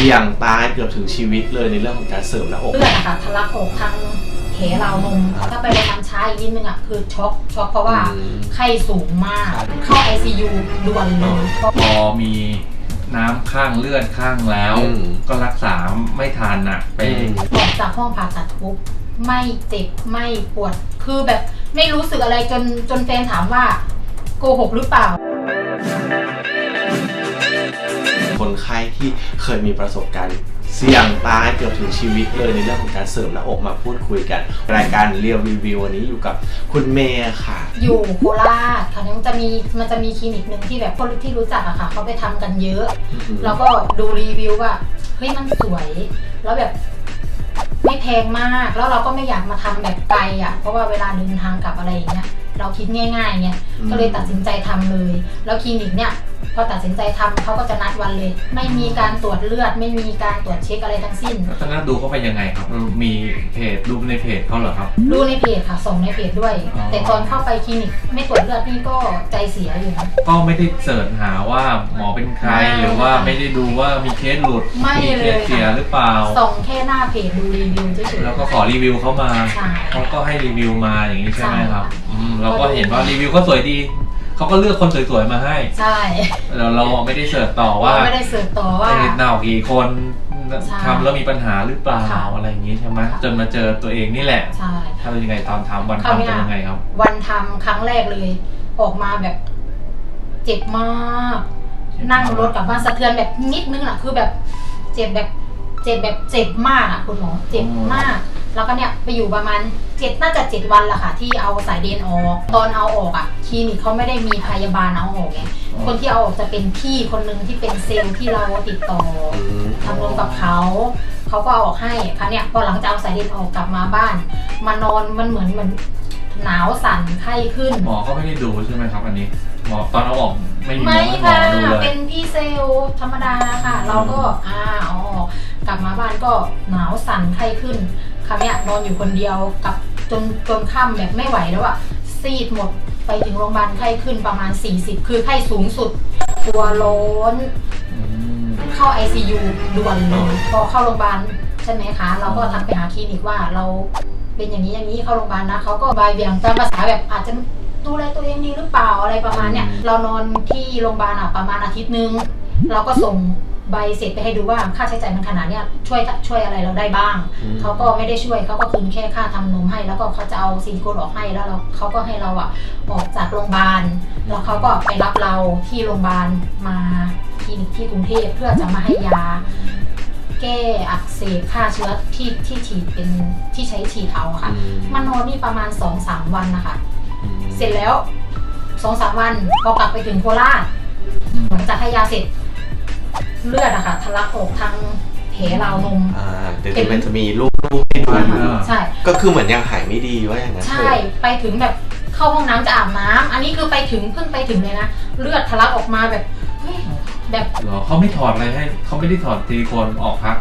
สี่ยงตายเกือบถึงชีวิตเลยในเรื่องของการเสริมหน้าอกเลือดอะค่ะทะลักออกทางแขราวนมอ่าถ้าไปโรงพยาบาลช้าอีกนิดนึงอะคือช็อกช็อกเพราะว่าอืมไข้สูงมาก เข้า ICU ด่วนเลยเพราะพอมีน้ำข้างเลือดข้างแล้ว อืม ก็รักษาไม่ทันอะ ไปอืมออกจากห้องผ่าตัดปุ๊บไม่เจ็บไม่ปวด คือแบบไม่รู้สึกอะไรจนจนแฟนถามว่า โกหกหรือเปล่า คนไข้ที่เคยมีประสบการณ์เสี่ยงตายเกือบถึงชีวิตเลยในเรื่องของการเสริมหน้าอกมาพูดคุยกัน รายการเรียวรีวิววันนี้อยู่กับคุณเมย์ค่ะ อยู่โคราชค่ะมันจะมีมันจะมีคลินิกหนึ่งที่แบบคนที่รู้จักอะค่ะเขาไปทำกันเยอะ อืมแล้วก็ดูรีวิวว่าเฮ้ยมันสวย แล้วแบบไม่แพงมากแล้วเราก็ไม่อยากมาทำแบบไกลอะเพราะว่าเวลาเดินทางกลับอะไรอย่างเงี้ยเราคิดง่ายๆไงก็เลยตัดสินใจทำเลย แล้วคลินิกเนี่ย พอตัดสินใจทำเขาก็จะนัดวันเลย ไม่มีการตรวจเลือด ไม่มีการตรวจเช็คอะไรทั้งสิ้นแล้วตอนนั้นดูเขาไปยังไงครับ มีเพจดูในเพจเขาเหรอครับ ดูในเพจค่ะ ส่งในเพจด้วยอ๋อแต่ตอนเข้าไปคลินิกไม่ตรวจเลือดนี่ก็ใจเสียอยู่นะก็ไม่ได้เสิร์ชหาว่าหมอเป็นใครไม่หรือว่าไม่ได้ดูว่ามีเคสหลุดไม่มีเคเลยสเสียค่ะหรือเปล่า ส่งแค่หน้าเพจดูรีวิวเฉยๆแล้วก็ขอรีวิวเขามาใช่เขาก็ให้รีวิวมาอย่างนี้ใช่ไหมครับใช่ค่ะอืมเราก็เห็นว่ารีวิวก็สวยดี เขาก็เลือกคนสวยๆมาให้ ใช่เราเราไม่ได้เสิร์ชต่อว่าเราไม่ได้เสิร์ชต่อว่าเอ๊ะเน่ากี่คนใช่ทำแล้วมีปัญหาหรือเปล่าค่ะอะไรอย่างนี้ใช่ไหมค่ะจนมาเจอตัวเองนี่แหละใช่ทำยังไงตอนทำวันคราวทำเนี้เป็นยยังไงครับ วันทำครั้งแรกเลย ออกมาแบบเจ็บมาก นั่งรถกลับบ้านสะเทือนแบบนิดนึงอะคือแบบเจ็บแบบเจ็บแบบเจ็บมากอะคุณหมอเจ็บมาก แล้วก็เนี่ยไปอยู่ประมาณเจ็ดน่าจะเจ็ดวันละค่ะ ที่เอาสายเดนออกตอนเอาออกอะคลินิกเขาไม่ได้มีพยาบาลเอาออกไงอ๋อคนที่เอาออกจะเป็นพี่คนหนึ่งที่เป็นเซลล์ที่เราติดต่ออืมทำรวมกับเขาเขาก็เอาออกให้ค่ะเนี่ยพอหลังจากเอาสายเดนออกกลับมาบ้าน มานอนมันเหมือนเหมือนหนาวสั่นไข้ขึ้น หมอก็ไม่ได้ดูใช่ไหมครับอันนี้หมอตอนเอาออกไม่มีหมอไม่ให้หมอค่ะดูเลยเป็นพี่เซลล์ธรรมดาค่ะ เราก็อ่าเอาออกกลับมาบ้านก็หนาวสั่นไข้ขึ้น คราวเนี้ยนอนอยู่คนเดียวกับจนจนค่ำแบบไม่ไหวแล้วอะซีดหมดไปถึงโรงพยาบาลไข้ขึ้นประมาณ 40 คือไข้สูงสุด ตัวร้อนอืมเข้า ICU ด่วนเลยพอเข้าโรงพยาบาลใช่ไหมคะ เราก็ทักไปหาคลินิกว่าเราเป็นอย่างนี้อย่างนี้เข้าโรงพยาบาลนะเขาก็บายเบี่ยงตามภาษาแบบอาจจะดูแลตัวเองดีหรือเปล่าอะไรประมาณเนี้ยเรานอนที่โรงพยาบาลอะประมาณอาทิตย์นึง เราก็ส่ง ใบเสร็จไปให้ดูว่าค่าใช้จ่ายมันขนาดเนี้ยช่วยช่วยอะไรเราได้บ้าง อืม เขาก็ไม่ได้ช่วยเขาก็คืนแค่ค่าทำนมให้ แล้วก็เขาจะเอาซิลิโคนออกให้แล้วเราเขาก็ให้เราอะออกจากโรงพยาบาลแล้วเขาก็ไปรับเราที่โรงพยาบาลมาคลินิกที่กรุงเทพเพื่อจะมาให้ยา แก้อักเสบฆ่าเชื้อที่ที่ฉีดเป็นที่ใช้ฉีดเอาอะค่ะอืมมานอนนี่ประมาณ2อสามวันนะคะอืมเสร็จแล้วสองสามวันพอกลับไปถึงโคราชอืมหลังจากให้ยาเสร็จ เลือดอะค่ะทะลักออกทางแผลราวนม อ่าเดี๋ยวจะมันจะมีรูปรูปให้ดูอยู่อ่าใช่ ก็คือเหมือนยังหายไม่ดีว่าอย่างนั้นเถใช่อะไปถึงแบบเข้าห้องน้ำจะอาบน้ำอันนี้คือไปถึงเพิ่งไปถึงเลยนะ เลือดทะลักออกมาแบบเฮ้ยแบบ เหรอเขาไม่ถอดอะไรให้เขาไม่ได้ถอดซิลิโคนออกพัก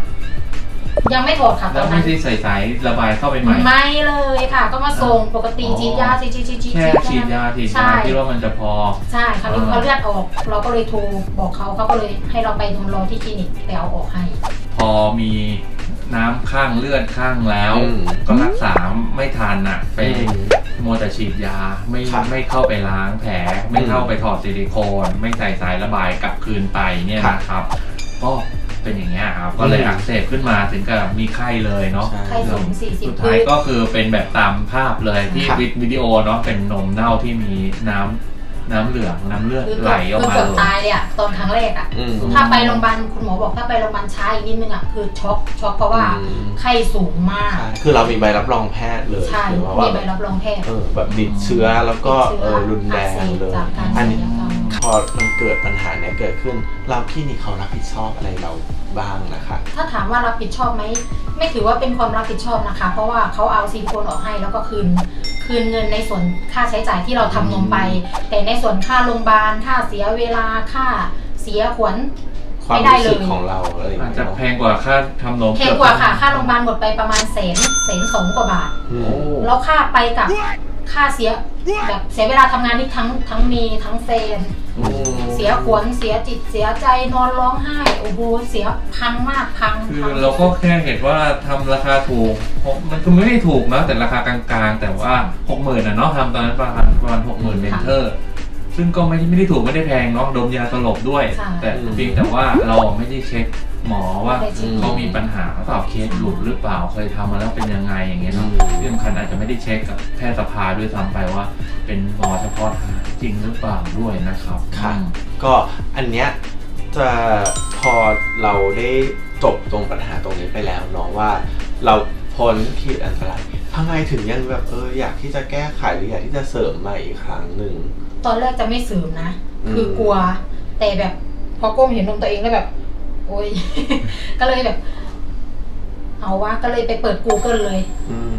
ยังไม่ถอดค่ะตแล้อวนไม่นั้นได้ใส่สายระบายเข้าไปใหม่ ไม่เลยค่ะ ก็มาส่งปกติอ๋อ ฉีดยาฉีดฉีดฉีดฉีดแค่ฉีฉีดดยาฉีดใช่ยาคิดว่ามันจะพอ ใช่คราวนี้อ่าพอเลือดออก เราก็เลยโทรบอกเขาเขาก็เลยให้เราไปนอนรอที่คลินิกไปเอาออกให้ พอมีน้ำข้างเลือดข้างแล้ว อืม ก็รักษาไม่ทันอะ ไปอืมมัวแต่ฉีดยาไม่ครับไม่เข้าไปล้างแผล ไม่เข้าไปถอดซิลิโคน ไม่ใส่สายระบายกลับคืนไปเนี่ยครับ นะครับ ก็ เป็นอย่างเงี้ยครับ ก็เลยอืมอักเสบขึ้นมาถึงกับมีไข้เลยเนาะใช่ ไข้สูง40สุดท้ายก็คือเป็นแบบตามภาพเลยที่ครับ วิดีโอเนาะเป็นนมเน่าที่มีน้ำน้ำเหลืองน้ำเลือดคือไหลออกคือมาเกือบเลย ตายเลยอะตอนครั้งแรกอะอืม ถ้าไปโรงพยาบาลคุณหมอบอกถ้าไปโรงพยาบาลช้าอีกนิดนึงอะคือช็อกช็อกเพราะว่าอืม ไข้สูงมาก ใช่คือเรามีใบรับรองแพทย์เลยใช่คือว่ามีแบใบบรับรองแพทย์เออแบบติดเชื้อแล้วก็ติดเอเชื้ออรุนแรงอักเสบเลย จากการอันนี้ศัลยกรรมพอมันเกิดปัญหาเนี้ยเกิดขึ้น เราพี่นี่เขารับผิดชอบอะไรเรา บ้างนะคะ ถ้าถามว่ารับผิดชอบไหมไม่ถือว่าเป็นความรับผิดชอบนะคะ เพราะว่าเขาเอาซิลิโคนออกให้แล้วก็คืน คืนเงินในส่วนค่าใช้จ่ายที่เราทำนมไป แต่ในส่วนค่าโรงพยาบาลค่าเสียเวลาค่าเสียขวัญ ความไม่ได้รู้สึกเลย ของเราอะไรอย่างอาจเงี้จะยเนอะแพงกว่าค่าทำนมแพงกว่าค่ะค่าโรงพยาบาลหมดไปประมาณแสนแสนสองกว่าบาท อืโอ้มแล้วค่าไปกับค่าเสียแบบเสียเวลาทำงานนี่ทั้งทั้งเมย์ทั้งเฟนโอ้ เสียขวัญเสียจิตเสียใจนอนร้องไห้ โอ้โหเสียพังมากพังคือพังเราก็แค่เห็นว่าทำราคาถูกมันก็ไม่ได้ถูกนะแต่ราคากลางๆ แต่ว่าหกหมื่นอะเนาะทำตอนนั้นประมาณประมาณหกหมื่นเมนเทอร์ ซึ่งก็ไม่ได้ไม่ได้ถูกไม่ได้แพงเนาะดมยาสลบด้วย ค่ะ แต่เพียงแต่ว่าเราไม่ได้เช็คหมอว่าไม่ได้เช็ค เขามีปัญหาหรือเปล่าเคสหลุดหรือเปล่าเคยทำมาแล้วเป็นยังไงอย่างเงี้ยเนาะอืม ที่สำคัญอาจจะไม่ได้เช็คกับแพทย์สภาด้วยซ้ำไปว่า เป็นหมอเฉพาะทาง จริงหรือเปล่าด้วยนะครับค่ะอืม ก็อันเนี้ยจะพอเราได้จบตรงปัญหาตรงนี้ไปแล้วเนาะว่า เราพ้นขีดอันตรายทำไมถึงยังแบบเอออยากที่จะแก้ไขหรืออยากที่จะเสริมใหม่อีกครั้งหนึ่ง ตอนแรกจะไม่สืมนะ อืม คือกลัว แต่แบบพอก้มเห็นนมตัวเองแล้วแบบ โอ้ย ก็เลยแบบ เอาวะก็เลยไปเปิด Google เลย อืม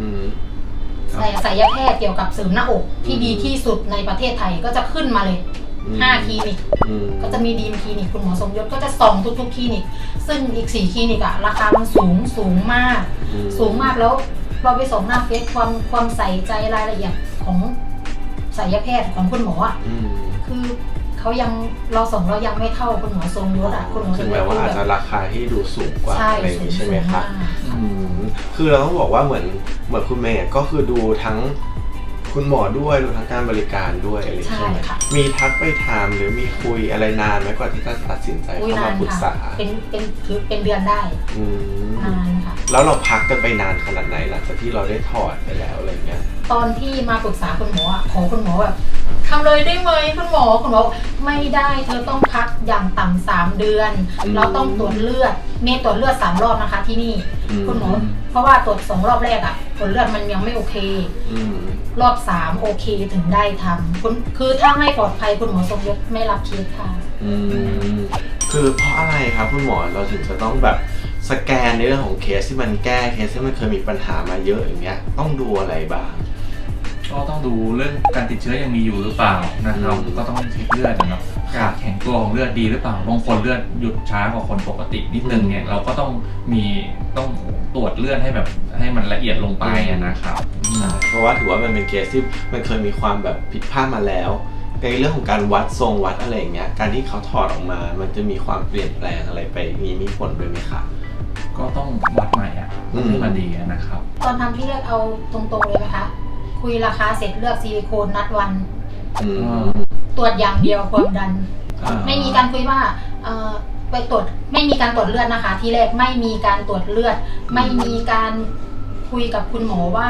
ครับแต่ศัลยแพทย์เกี่ยวกับเสริมหน้าอกที่อืมดีที่สุดในประเทศไทยก็จะขึ้นมาเลยอืมห้าคลินิกอืมก็จะมีดีมคลินิกคุณหมอสมยศก็จะส่องทุกๆคลินิก ซึ่งอีกสี่คลินิกอะราคามันสูงสูงมากอืมสูงมากแล้วเราไปส่องหน้าเฟซความความใส่ใจรายละเอียดของศัลยแพทย์ของคุณหมออะอืมคือ เขายังเราส่งเรายังไม่เท่าคุณหมอทรงยศอะคุณหมอทถึรงงยแม้ศว่าอาจแบจะบราคาที่ดูสูงกว่าใช่อะไรอย่างสูงนี้ใช่ไหมสูงคะมากอืมคือเราต้องบอกว่าเหมือนเหมือนคุณเมย์ก็คือดูทั้งคุณหมอด้วยดูทั้งการบริการด้วยอะไรอย่างนี้ใช่ใช่ไหมค่ะมีทักไปถามหรือมีคุยอะไรนานไหมกว่าที่จะตัดสินใจอุ้ยานเข้านมาปรึกค่ะษาเป็นเป็นคือเป็นเดือนได้อืมนานค่ะ แล้วเราพักกันไปนานขนาดไหนหลังจากที่เราได้ถอดไปแล้วอะไรเงี้ย ตอนที่มาปรึกษาคุณหมออะขอคุณหมอแบบ ทำเลยได้ไหมคุณหมอคุณหมอบอกไม่ได้เธอต้องพักอย่างต่ำสามเดือนอืมเราต้องตรวจเลือดเมย์ตรวจเลือดสามรอบนะคะ ที่นี่อืมคุณหมอเพราะว่าตรวจสองรอบแรกอะผลเลือดมันยังไม่โอเคอืมรอบสามโอเคถึงได้ทำคุณคือถ้าไม่ปลอดภัยคุณหมอทรงยศไม่รับเคสค่ะอืมคือเพราะอะไรครับคุณหมอเราถึงจะต้องแบบสแกนในเรื่องของเคสที่มันแก้เคสที่มันเคยมีปัญหามาเยอะอย่างเงี้ยต้องดูอะไรบ้าง ก็ต้องดูเรื่องการติดเชื้อยังมีอยู่หรือเปล่านะครับอืม ก็ต้องเช็คเลือดอะเนาะครัการบแข็งตัวของเลือดดีหรือเปล่าบางคนเลือดหยุดช้ากว่าคนปกตินิดนึงเนี่ยเราก็ต้องมีต้องตรวจเลือดให้แบบให้มันละเอียดลงไปอะนะครับอืม เพราะว่าถือว่ามันเป็นเคสที่มันเคยมีความแบบผิดพลาดมาแล้ว ในเรื่องของการวัดทรงวัดอะไรอย่างเงี้ย การที่เขาถอดออกมา มันจะมีความเปลี่ยนแปลงอะไรไปนี้มีผลด้วยไหมคะ ก็ต้องวัดใหม่อะอืม ให้มันดีอะนะครับ ตอนทำที่แรกเอาตรงๆเลยไหมคะ คุยราคาเสร็จเลือกซิลิโคนนัดวัน อืมอ่าตรวจอย่างเดียวความดัน อ่า ไม่มีการคุยว่าเอ่อไปตรวจไม่มีการตรวจเลือดนะคะ ที่แรกไม่มีการตรวจเลือด ไม่มีการคุยกับคุณหมอว่า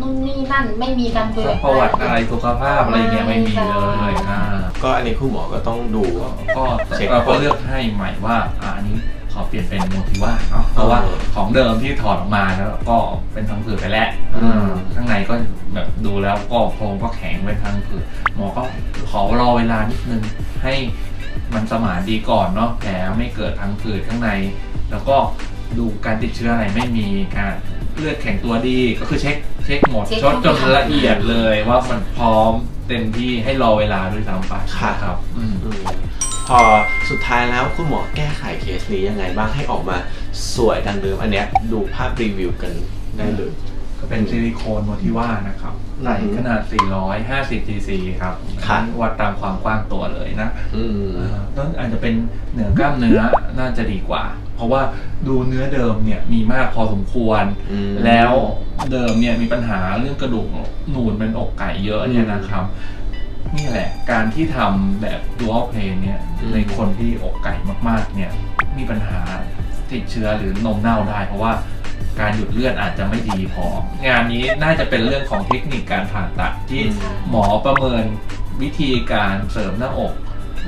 นู่นนี่นั่นไม่มีการคุยแบบประวัติอะไรสุขภาพอะไรอย่างเงี้ยไม่มีเลยอ่าก็อันนี้คุณหมอก็ต้องดู ก็เช็ค เราก็เลือกให้ใหม่ว่าอ่าอันนี้ข อเปลี่ยนเป็นโมทิว่าเนาะเพราะว่าเออของเดิมที่ถอดออกมาแล้วก็เป็นทางผืดไปแล้วอืมข้างในก็แบบดูแล้วก็โครงก็แข็งเป็นทางผืดหมอก็ขอรอเวลานิดนึงให้มันสมานดีก่อนเนาะแผลไม่เกิดทางผืดข้างใน แล้วก็ดูการติดเชื้ออะไรไม่มีการเลือดแข็งตัวดีก็คือเช็คเช็คหมดเช็คชดจนทุกอย่างละเอียดเลยว่ามันพร้อมเต็มที่ให้รอเวลาด้วยซ้ำไปค่ะนะครับอืมอืม พอสุดท้ายแล้วคุณหมอแก้ไขเคสนี้ยังไงบ้างให้ออกมาสวยดังเดิม อันเนี้ยดูภาพรีวิวกันได้เลย ก็เป็นซิลิโคนโมทิว่านะครับอืมใส่ขนาด 450 cc ครับครับวัดตามความกว้างตัวเลยนะอืมอ่าต้องอาจจะเป็นเหนือกล้ามเนื้อน่าจะดีกว่า เพราะว่าดูเนื้อเดิมเนี่ยมีมากพอสมควร อืมแล้วเดิมเนี่ยมีปัญหาเรื่องกระดูกหนูนเป็นอกไก่เยอะเนี่ยนะครับ นี่แหละการที่ทำแบบ dual plane เนี่ยอืม ในคนที่อกไก่มากๆเนี่ยมีปัญหาติดเชื้อหรือนมเน่าได้ เพราะว่าการหยุดเลือดอาจจะไม่ดีพอ งานนี้น่าจะเป็นเรื่องของเทคนิคการผ่าตัดที่อืมหมอประเมินวิธีการเสริมหน้าอก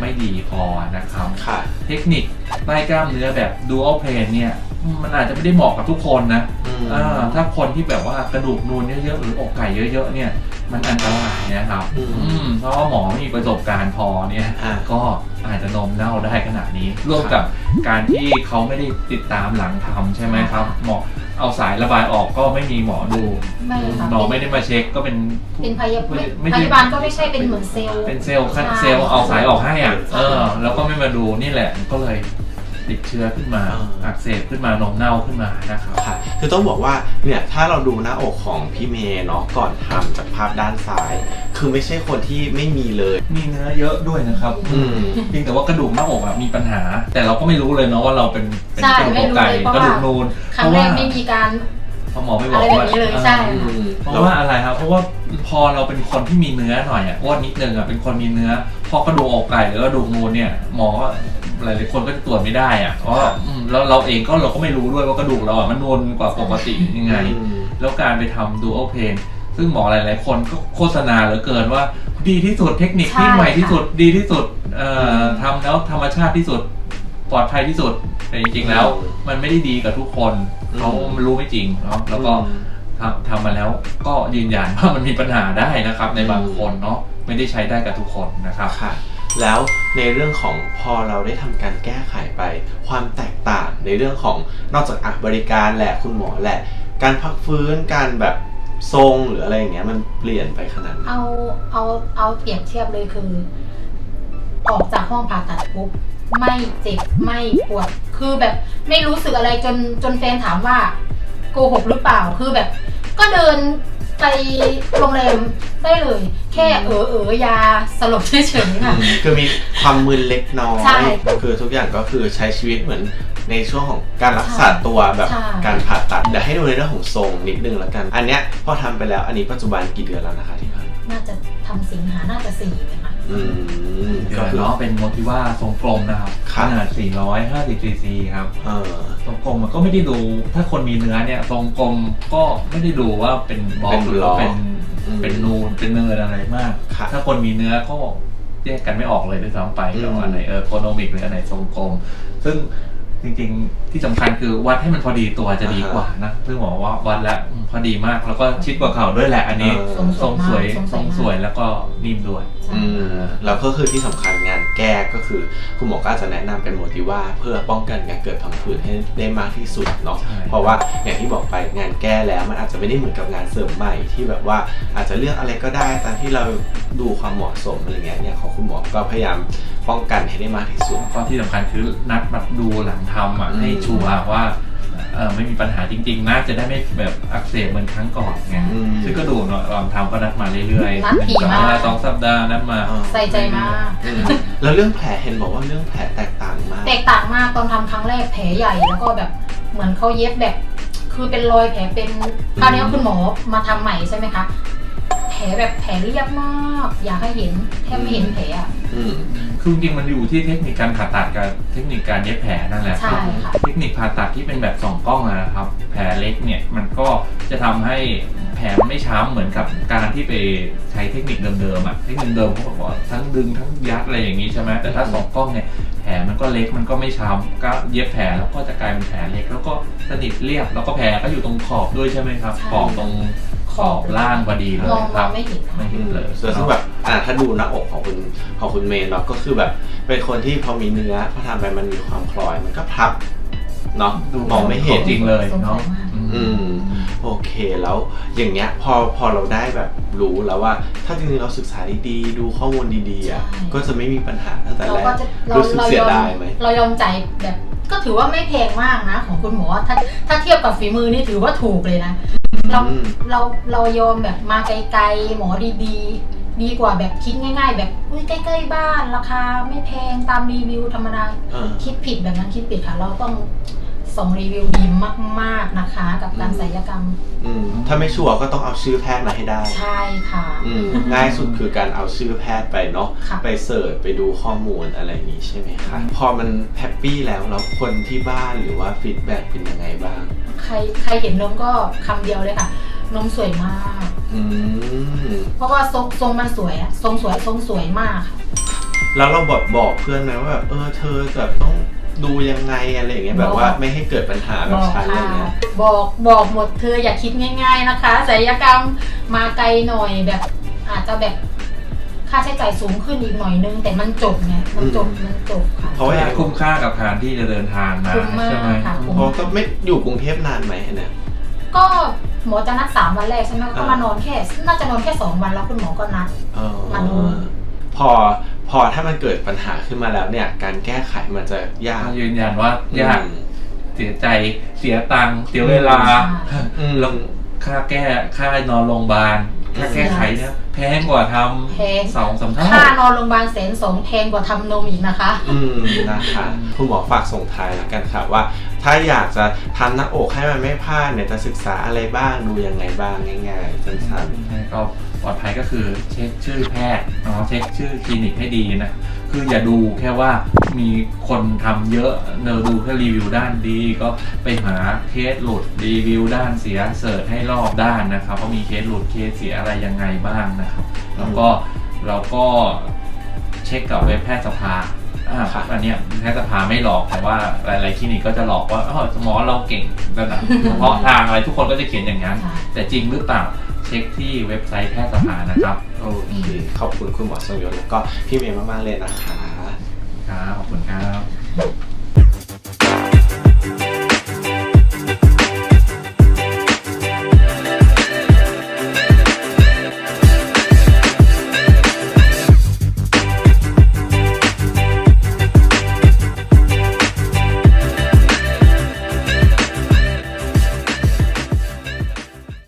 ไม่ดีพอนะครับ ค่ะ เทคนิคใต้กล้ามเนื้อแบบ dual plane เนี่ยมันอาจจะไม่ได้เหมาะกับทุกคนนะอืมอ่าถ้าคนที่แบบว่ากระดูกนูนเยอะๆหรืออกไก่เยอะ ๆ เนี่ย มันอันตรายนะครับอืม อืมเพราะว่าหมอไม่มีประสบการณ์พอเนี่ย อ่า ก็อาจจะนมเน่าได้ขนาดนี้ ร่วมกับการที่เขาไม่ได้ติดตามหลังทำใช่ไหมครับ หมอเอาสายระบายออกก็ไม่มีหมอดู ไม่ค่ะหมอไม่ได้มาเช็คก็เป็นผู้เป็นพยาไม่ไม่ไม่พใช่ยาบาลก็ไม่ใช่เป็นเหมือนเซลล์ เป็นเซลล์คัดใช่ เซลล์เอาสายออกให้อะใช่เออ แล้วก็ไม่มาดูนี่แหละ ก็เลย ติดเชื้อขึ้นมาอ่าอักเสบขึ้นมานมเน่าขึ้นมานะครับค่ะคือต้องบอกว่าเนี่ยถ้าเราดูหน้าอกของพี่เมย์เนาะก่อนทำจากภาพด้านซ้าย คือไม่ใช่คนที่ไม่มีเลย มีเนื้อเยอะด้วยนะครับอืมเพียงแต่ว่ากระดูกหน้าอกอะมีปัญหา แต่เราก็ไม่รู้เลยเนาะว่าเราเป็นเป็นใช่กระดูไม่กรู้ไก่เลยเพราะกระดูกว่านูนครั้งแรกไม่มีการเพราะหมอไม่บอะอกไรแบบว่านี้เลยใช่อ่าค่ะเพราะว่าอะไรครับ เพราะว่าพอเราเป็นคนที่มีเนื้อหน่อยอะอ้วนนิดนึงอะเป็นคนมีเนื้อ พอกระดูกอกไก่หรือกระดูกนูนเนี่ยหมอก็ หลายๆคนก็จะตรวจไม่ได้อะเพราะว่าอืมแล้วเราเองก็เราก็ไม่รู้ด้วยว่ากระดูกเราอะมันนูนกว่าปกติยังไง อืม แล้วการไปทำดูโอเพนซึ่งหมอหลาย ๆ คนก็โฆษณาเหลือเกินว่า ดีที่สุดเทคนิคที่ใช่ใหม่ที่สุดดีที่สุดเอ่ออมทำแล้วธรรมชาติที่สุดปลอดภัยที่สุดแต่จริง ๆ แล้วอืมมันไม่ได้ดีกับทุกคนอืม เขารู้ไม่จริงเนาะแล้วก็ ทำทำมาแล้วก็ยืนยันว่ามันมีปัญหาได้นะครับในบางคนเนาะไม่ได้ใช้ได้กับทุกคนนะครับ ค่ะ แล้วในเรื่องของพอเราได้ทำการแก้ไขไป ความแตกต่างในเรื่องของนอกจากอะบริการแหละคุณหมอแหละ การพักฟื้นการแบบทรงหรืออะไรอย่างเงี้ยมันเปลี่ยนไปขนาดไหนเอาเอาเอาเปรียบเทียบเลยคือ ออกจากห้องผ่าตัดปุ๊บไม่เจ็บไม่ปวด คือแบบไม่รู้สึกอะไรจนจนแฟนถามว่าโกหกหรือเปล่าคือแบบ ก็เดิน ไปโรงแรมได้เลย แค่เออเออยาสลบเฉยๆค่ะอืมคือมีความมึนเล็กน้อย ใช่คือทุกอย่างก็คือใช้ชีวิตเหมือนในช่วงของการรักษาตัวแบบใช่ การผ่าตัดเดี๋ยวให้ดูในเรื่องของทรงนิดนึงแล้วกัน อันเนี้ยพอทำไปแล้วอันนี้ปัจจุบันกี่เดือนแล้วนะคะที่ผ่านมา น่าจะทำสิงหาน่าจะสี่เลยค่ะ อืมเดี๋ยก็วคือเนาะเป็นโมทิว่าทรงกลมนะครับครัขบนาด 450 cc ครับเออทรงกลมมันก็ไม่ได้ดู ถ้าคนมีเนื้อเนี่ยทรงกลมก็ไม่ได้ดูว่าเป็นบล็อเป็กนหรือว่าเป็นอืม เป็นนูนเป็นเนินอะไรมาก ครับถ้าคนมีเนื้อก็แยกกันไม่ออกเลยด้วยซ้ำไปอืมว่าอันไหนเออโคโนมิกหรืออันไหนทรงกลม ซึ่ง จริงๆ ที่สำคัญคือวัดให้มันพอดีตัวจะดีกว่านะซึ่งหมอว่าวัดแล้วอืมพอดีมากแล้วก็ชิดกว่าเข่าด้วยแหละอันนี้เออ ทรงสวยทรงสวยมากทรงสวยแล้วก็นิ่มด้วยใช่อืมแล้วก็คือที่สำคัญงานแก้ก็คือ คุณหมอก็อาจจะแนะนำเป็นโมติว่าเพื่อป้องกันการเกิดพังผืดให้ได้มากที่สุดเนาะใช่ เพราะว่าอย่างที่บอกไปงานแก้แล้วมันอาจจะไม่ได้เหมือนกับงานเสริมใหม่ที่แบบว่าอาจจะเลือกอะไรก็ได้ตามที่เราดูความเหมาะสมอะไรเงี้ยเนี่ยของคุณหมอก็พยายามป้องกันให้ได้มากที่สุด แล้วก็ที่สำคัญคือนัดมาดูหลังทำอะอืมให้ชัวร์ว่าเออไม่มีปัญหาจริงๆนะจะได้ไม่แบบอักเสบเหมือนครั้งก่อนไงอืม ซึ่งก็ดูเนาะหลังทำก็นัดมาเรื่อยๆนัดถี่หนึ่งสัปมากดาห์สองสัปดาห์นัดมาอ่าใส่ใจมาก อืมแล้วเรื่องแผลเห็นบอกว่าเรื่องแผลแตกต่างมาก แตกต่างมากตอนทำครั้งแรกแผลใหญ่แล้วก็แบบเหมือนเขาเย็บแบบ คือเป็นรอยแผลเป็นคราวนี้คุณหมอมาทำใหม่ใช่ไหมคะ แผลแบบแผลเรียบมาก อยากให้เห็นแทบไม่เห็นแผลอะ อืมคือจริงๆมันอยู่ที่เทคนิคการผ่าตัดกับเทคนิคการเย็บแผลนั่นแหละคใช่รับค่ะ เทคนิคผ่าตัดที่เป็นแบบสองกล้องอะนะครับ แผลเล็กเนี่ยมันก็จะทำให้แผลมันไม่ช้ำเหมือนกับการที่ไปใช้เทคนิคเดิมๆอะเทคนิคเดิมเขาบอกว่าทั้งดึงทั้งยัดอะไรอย่างนี้ใช่ไหมแต่ถ้าสองกล้องเนี่ยแผลมันก็เล็กมันก็ไม่ช้ำก็เย็บแผลแล้วก็จะกลายเป็นแผลเล็ก แล้วก็สนิทเรียบแล้วก็แผลก็อยู่ตรงขอบด้วยใช่ไหมครับใช่ขอบตรงขอบล่างพอดีเลยมองคมรัอบ งไม่เห็นไม่ค่ะเห็นเลยส่วนซึ่งแบบอ่าถ้าดูหน้าอกของคุณของคุณเมย์เนาะก็คือแบบเป็นคนที่พอมีเนื้อพอทำไปมันมีความคล้อยมันก็พับเนาะดูมองไม่เห็น จริงเลยเนาะสงสัยมาก อืมโอเคแล้วอย่างเงี้ยพอพอเราได้แบบรู้แล้วว่า ถ้าจริงๆเราศึกษาดีๆดูข้อมูลดีๆอะใช่ ก็จะไม่มีปัญหาตั้งแต่เราแรก็กจะเรารู้สึกเราเสียยอมดายไหมเรายอมใจายแบบก็ถือว่าไม่แพงมากนะ ของคุณหมอถ้าถ้าเทียบกับฝีมือนี่ถือว่าถูกเลยนะ เราอืม เราเรายอมแบบมาไกลๆหมอดีๆ ดีกว่าแบบคิดง่าย ๆ แบบอุ้ยใกล้ๆบ้านราคาไม่แพงตามรีวิวธรรมดา เออ คิดผิดแบบนั้นคิดผิดค่ะ เราต้อง ส่งรีวิวดีมาก ๆนะคะ กับการอืมศัลยกรรม อืมถ้าไม่ชัวร์ก็ต้องเอาชื่อแพทย์มาให้ได้ ใช่ค่ะ อืมง่ายสุดคือการเอาชื่อแพทย์ไปเนาะค่ะ ไปเสิร์ชไปดูข้อมูลอะไรอย่างนี้ใช่ไหมคะพอมันแฮปปี้แล้วแล้วคนที่บ้านหรือว่าฟีดแบ็กเป็นยังไงบ้าง ใครใครเห็นนมก็คำเดียวเลยค่ะ นมสวยมาก อืมเพราะว่าทรงทรงมันสวยอะทรงสวยทรงสวยมากค่ะ แล้วเราบอกบอกเพื่อนไหมว่าแบบเออเธอแบบต้อง ดูยังไงอะไรอย่างเงี้ยแบบว่าไม่ให้เกิดปัญหาแบบบอกฉันอะไรค่ะเงี้ยบอกบอกหมดเธออย่าคิดง่าย ๆนะคะศัลยกรรมมาไกลหน่อยแบบอาจจะแบบค่าใช้จ่ายสูงขึ้นอีกหน่อยนึง แต่มันจบไงมันจบมันจบค่ะเพราะว่าอย่างคุ้มค่ากับการที่จะเดินทางมาคุ้มมากใช่ไหมค่ะเพราะก็ไม่อยู่กรุงเทพนานไหมเนี่ย ก็หมอจะนัดสามวันแรกใช่ไหมก็อ่าม มานอนแค่ น่าจะนอนแค่สองวันแล้วคุณหมอก็นัด เออมาดู พอ พพอถ้ามันเกิดปัญหาขึ้นมาแล้วเนี่ย การแก้ไขมันจะยากก็ยืนยันว่ายากอืมเสียใจเสียตังค์เสียเวลาอืมแล้วค่าแก้ค่านอนโรงพยาบาลค่าแก้ไขเนี่ยแพงกว่าทแพงำสองสามเท่าค่านอนโรงพยาบาลแสนสองแพงกว่าทำนมอีกนะคะ อืมนะคะคุณหมอฝากส่งท้ายแล้วกันค่ะว่า ถ้าอยากจะทำหน้าอกให้มันไม่พลาดเนี่ยจะศึกษาอะไรบ้างดูยังไงบ้างง่ายๆสั้นใช่ก็ปลอดภัยก็คือเช็คชื่อแพทย์เนาะเช็คชื่อคลินิกให้ดีนะคืออย่าดูแค่ว่ามีคนทำเยอะเนอดูแค่รีวิวด้านดี ก็ไปหาเคสหลุดรีวิวด้านเสียเสิร์ชให้รอบด้านนะครับว่ามีเคสหลุดเคสเสียอะไรยังไงบ้างนะครับ แล้วก็เราก็เช็คกับเว็บแพทยสภา อ่าอันเนี้ยแพทยสภาไม่หลอกแต่ว่าหลายๆคลินิกก็จะหลอกว่าอ๋อหมอเราเก่งระดับเฉพาะทางอะไรทุกคนก็จะเขียนอย่างนั้นใช่แต่จริงหรือเปล่าเช็คที่เว็บไซต์แพทยสภานะครับๆโอเคขอบคุณคุณหมอทรงยศแล้วก็พี่เมย์มากๆเลยนะคะครับขอบคุณครับ